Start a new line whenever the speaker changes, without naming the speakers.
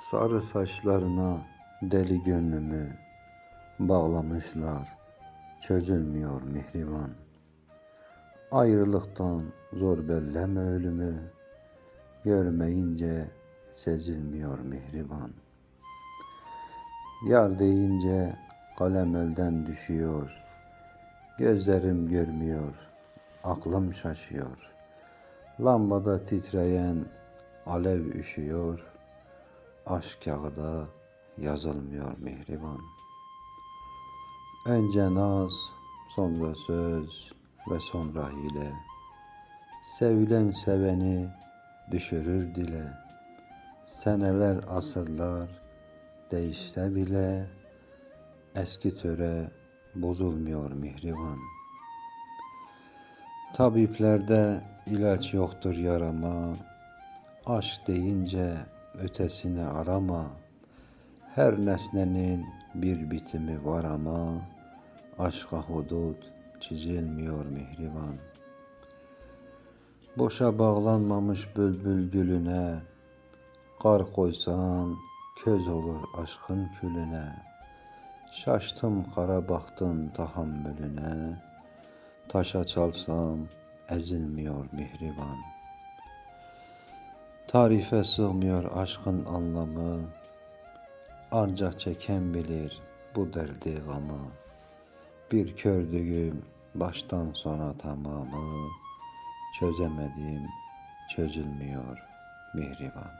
Sarı saçlarına deli gönlümü bağlamışlar. Çözülmüyor mihriban. Ayrılıktan zor belleme ölümü. Görmeyince sezilmiyor mihriban. Yar deyince kalem elden düşüyor. Gözlerim görmüyor, aklım şaşıyor. Lambada titreyen alev üşüyor. Aşk kağıda yazılmıyor mihriban. Önce naz, sonra söz ve sonra hile. Sevilen seveni düşürür dile. Seneler, asırlar değişse bile eski töre bozulmuyor mihriban. Tabiplerde ilaç yoktur yarama. Aşk deyince ötesini arama. Her nesnenin bir bitimi var ama aşka hudut çizilmiyor mihriban. Boşa bağlanmamış bülbül gülüne Kar koysan köz olur aşkın külüne Şaştım kara baktın tahammülüne Taşa çalsam ezilmiyor mihriban Tarife sığmıyor aşkın anlamı. Ancak çeken bilir bu derdi gamı Bir kördüğüm baştan sona tamamı. Çözemedim çözülmüyor mihriban